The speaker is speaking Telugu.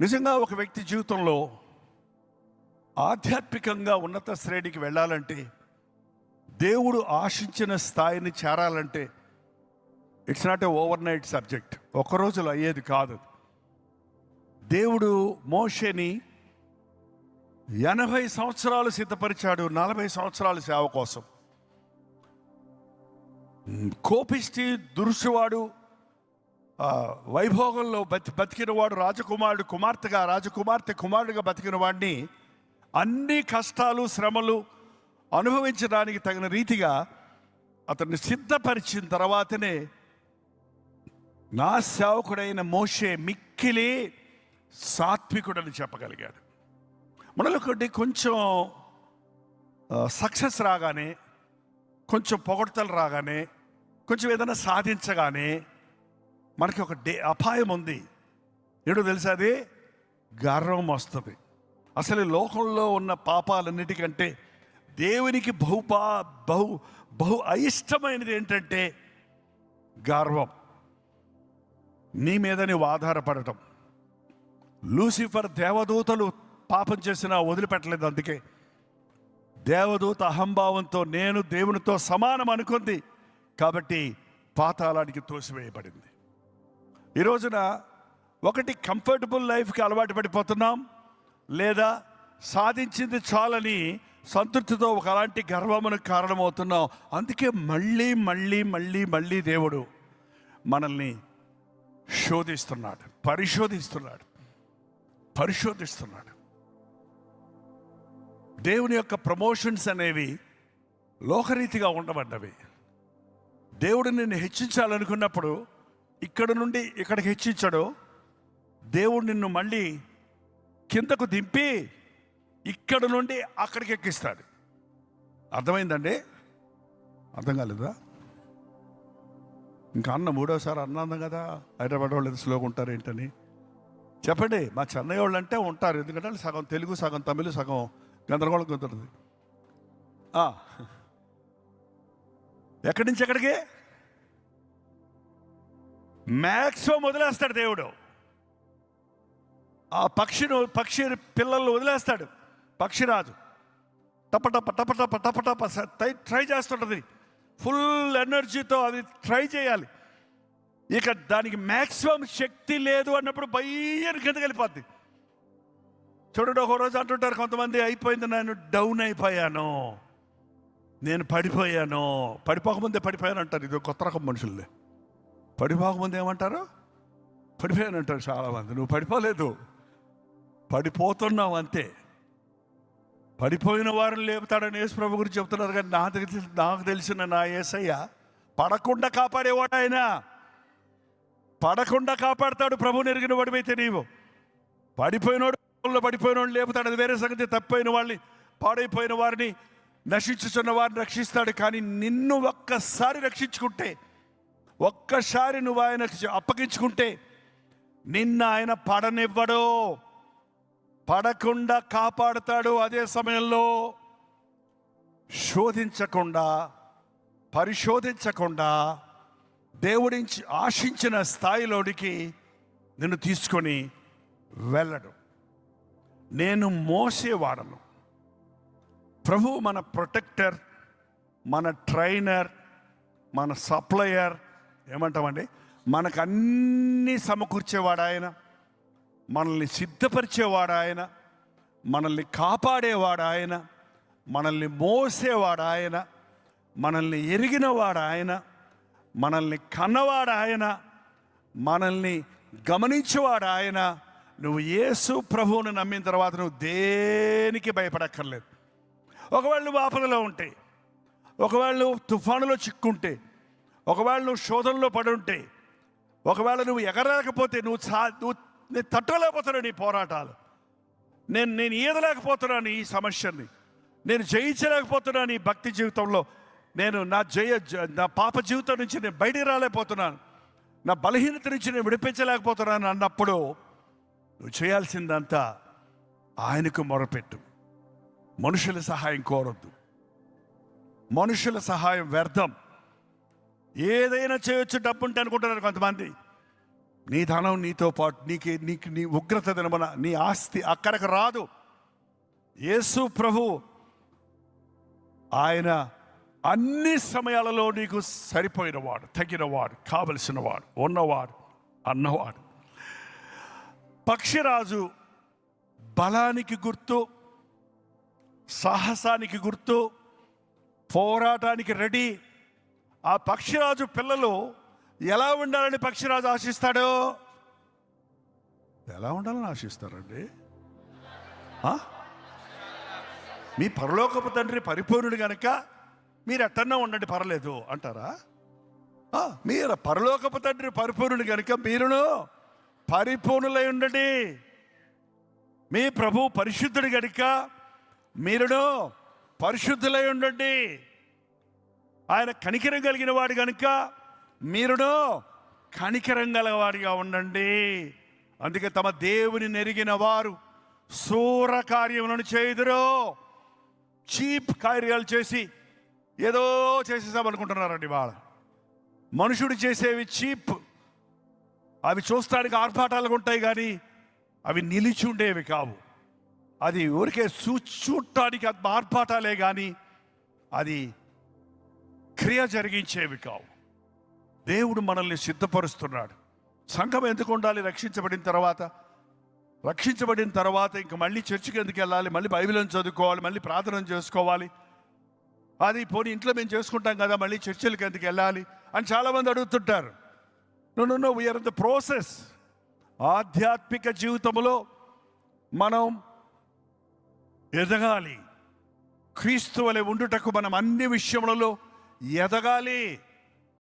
నిజంగా ఒక వ్యక్తి జీవితంలో ఆధ్యాత్మికంగా ఉన్నత శ్రేణికి వెళ్ళాలంటే దేవుడు ఆశించిన స్థాయిని చేరాలంటే it's not a overnight subject ఒక రోజులో అయ్యేది కాదు. దేవుడు మోషని ఎనభై సంవత్సరాలు సిద్ధపరిచాడు నలభై సంవత్సరాల సేవ కోసం. కోపిష్టి దురుసువాడు వైభోగంలో బతి బతికినవాడు రాజకుమారుడు కుమార్తెగా రాజకుమార్తె కుమారుడిగా బతికిన వాడిని అన్ని కష్టాలు శ్రమలు అనుభవించడానికి తగిన రీతిగా అతన్ని సిద్ధపరిచిన తర్వాతనే నా సేవకుడైన మోషే మిక్కిలి సాత్వికుడని చెప్పగలిగాడు. మనలో కొద్ది కొంచెం సక్సెస్ రాగానే కొంచెం పొగడ్తలు రాగానే కొంచెం ఏదైనా సాధించగానే మనకి ఒక డే అపాయం ఉంది. ఏడో తెలుసా అది? గర్వం వస్తుంది. అసలు లోకంలో ఉన్న పాపాలన్నిటికంటే దేవునికి బహుపా బహు బహు అయిష్టమైనది ఏంటంటే గర్వం. నీ మీద నీవు ఆధారపడటం. లూసిఫర్ దేవదూతలు పాపం చేసినా వదిలిపెట్టలేదు అందుకే. దేవదూత అహంభావంతో నేను దేవునితో సమానం అనుకుంది. కాబట్టి పాతాళానికి తోసివేయబడింది. ఈ రోజున ఒకటి కంఫర్టబుల్ లైఫ్కి అలవాటు పడిపోతున్నాం. లేదా సాధించింది చాలని సంతృప్తితో ఒక అలాంటి గర్వమునకు కారణమవుతున్నాం. అందుకే మళ్ళీ మళ్ళీ మళ్ళీ మళ్ళీ దేవుడు మనల్ని శోధిస్తున్నాడు. పరిశోధిస్తున్నాడు. పరిశోధిస్తున్నాడు. దేవుని యొక్క ప్రమోషన్స్ అనేవి లోకరీతిగా ఉండబడ్డవి. దేవుడు నిన్ను హెచ్చించాలనుకున్నప్పుడు ఇక్కడ నుండి ఇక్కడికి హెచ్చించాడో. దేవుడు నిన్ను మళ్ళీ కిందకు దింపి ఇక్కడ నుండి అక్కడికి ఎక్కిస్తాడు. అర్థమైందండి? అర్థం కాలేదా? ఇంకా అన్న మూడోసారి అన్నాను కదా హైదరాబాద్ వాళ్ళు ఎంత స్లోగా ఉంటారు ఏంటని. చెప్పండి మా చెన్నై వాళ్ళు అంటే ఉంటారు ఎందుకంటే సగం తెలుగు సగం తమిళ సగం గందరగోళం కుదురుతుంది ఎక్కడి నుంచి ఎక్కడికి? మ్యాక్సిమం వదిలేస్తాడు దేవుడు. ఆ పక్షిను పక్షి పిల్లల్ని వదిలేస్తాడు. పక్షిరాజు టప టపటప టపటప టప స- ట్రై- ట్రై చేస్తుంటుంది. ఫుల్ ఎనర్జీతో అది ట్రై చేయాలి. ఇక దానికి మ్యాక్సిమం శక్తి లేదు అన్నప్పుడు బయ్యని కింద కలిపోద్ది చూడండి ఒక రోజు అంటుంటారు కొంతమంది అయిపోయింది నేను డౌన్ అయిపోయాను. నేను పడిపోయాను. పడిపోకముందే పడిపోయాను అంటారు. ఇది కొత్త రకం మనుషులే పడిపోకముందే ఏమంటారు? పడిపోయాను అంటారు చాలామంది. నువ్వు పడిపోలేదు. పడిపోతున్నావు అంతే. పడిపోయిన వారిని లేపుతాడని యేసు ప్రభు గురించి చెప్తున్నారు కానీ నాకు తెలిసి నాకు తెలిసిన నా యేసయ్య పడకుండా కాపాడేవాడు ఆయన. పడకుండా కాపాడతాడు ప్రభు నెరిగిన వాడివైతే నీవు. పడిపోయినోడు పడిపోయినోడు లేపుతాడు. అది వేరే సంగతి. తప్పిపోయిన వాళ్ళని పాడైపోయిన వారిని నశించుచున్న వారిని రక్షిస్తాడు. కానీ నిన్ను ఒక్కసారి రక్షించుకుంటే ఒక్కసారి నువ్వు ఆయనకు అప్పగించుకుంటే నిన్న ఆయన పడనివ్వడు. పడకుండా కాపాడుతాడు అదే సమయంలో. శోధించకుండా పరిశోధించకుండా దేవుడించి ఆశించిన స్థాయిలోనికి నిన్ను తీసుకొని వెళ్ళడు. నేను మోసేవాడను. ప్రభు మన ప్రొటెక్టర్ మన ట్రైనర్ మన సప్లయర్ ఏమంటామండి? మనకు అన్నీ సమకూర్చేవాడు ఆయన మనల్ని సిద్ధపరిచేవాడు ఆయన మనల్ని కాపాడేవాడు ఆయన మనల్ని మోసేవాడు ఆయన మనల్ని ఎరిగినవాడు ఆయన మనల్ని కన్నవాడు ఆయన మనల్ని గమనించేవాడు ఆయన. నువ్వు యేసు ప్రభువుని నమ్మిన తర్వాత నువ్వు దేనికి భయపడక్కర్లేదు. ఒకవేళ నువ్వు ఆపదలో ఉంటే ఒకవేళ నువ్వు తుఫానులో చిక్కుంటే ఒకవేళ నువ్వు శోధనలో పడుంటే ఉంటే ఒకవేళ నువ్వు ఎగరలేకపోతే నువ్వు చా నువ్వు నేను తట్టుకోలేకపోతున్నావు నీ పోరాటాలు. నేను నేను ఈదలేకపోతున్నాను ఈ సమస్యని నేను జయించలేకపోతున్నాను ఈ భక్తి జీవితంలో. నేను నా జయ నా పాప జీవితం నుంచి నేను బయటికి రాలేకపోతున్నాను. నా బలహీనత నుంచి నేను విడిపించలేకపోతున్నాను అన్నప్పుడు నువ్వు చేయాల్సిందంతా ఆయనకు మొరపెట్టు. మనుషుల సహాయం కోరొద్దు. మనుషుల సహాయం వ్యర్థం. ఏదైనా చేయొచ్చు డబ్బు ఉంటే అనుకుంటున్నారు కొంతమంది. నీ ధనం నీతో పాటు నీకు నీకు నీ ఉగ్రత దినమన నీ ఆస్తి అక్కడికి రాదు. యేసు ప్రభు ఆయన అన్ని సమయాలలో నీకు సరిపోయినవాడు తగినవాడు కావలసినవాడు ఉన్నవాడు అన్నవాడు. పక్షిరాజు బలానికి గుర్తు సాహసానికి గుర్తు పోరాటానికి రెడీ ఆ పక్షిరాజు పిల్లలు ఎలా ఉండాలని పక్షిరాజు ఆశిస్తాడు? ఎలా ఉండాలని ఆశిస్తారండి? మీ పరలోకపు తండ్రి పరిపూర్ణుడు కనుక మీరు ఎట్టన్నా ఉండండి పర్లేదు అంటారా? మీరు పరలోకపు తండ్రి పరిపూర్ణుడు కనుక మీరును పరిపూర్ణులై ఉండండి. మీ ప్రభు పరిశుద్ధుడు కనుక మీరును పరిశుద్ధులై ఉండండి. ఆయన కనికరం కలిగిన వాడు కనుక మీరును కనికరం గలవాడిగా ఉండండి. అందుకే తమ దేవుని నెరిగిన వారు శూర కార్యములను చేయుదురు చీప్ కార్యాలు చేసి ఏదో చేసేసామనుకుంటున్నారండి వాళ్ళ మనుషుడు చేసేవి చీప్. అవి చూస్తానికి ఆర్భాటాలుగా ఉంటాయి కానీ అవి నిలిచి ఉండేవి కావు. అది ఊరికే చూ చూడటానికి ఆర్భాటాలే కానీ అది క్రియ జరిగించేవి కావు. దేవుడు మనల్ని సిద్ధపరుస్తున్నాడు. సంఘం ఎందుకు ఉండాలి? రక్షించబడిన తర్వాత. రక్షించబడిన తర్వాత ఇంక మళ్ళీ చర్చికి ఎందుకు వెళ్ళాలి? మళ్ళీ బైబిల్ని చదువుకోవాలి మళ్ళీ ప్రార్థన చేసుకోవాలి. అది పోనీ ఇంట్లో మేము చేసుకుంటాం కదా మళ్ళీ చర్చిలకు ఎందుకు వెళ్ళాలి? అని చాలామంది అడుగుతుంటారు. No no we are the process ఆధ్యాత్మిక జీవితంలో మనం ఎదగాలి. క్రీస్తు వలె ఉండుటకు మనం అన్ని విషయములలో ఎదగాలి.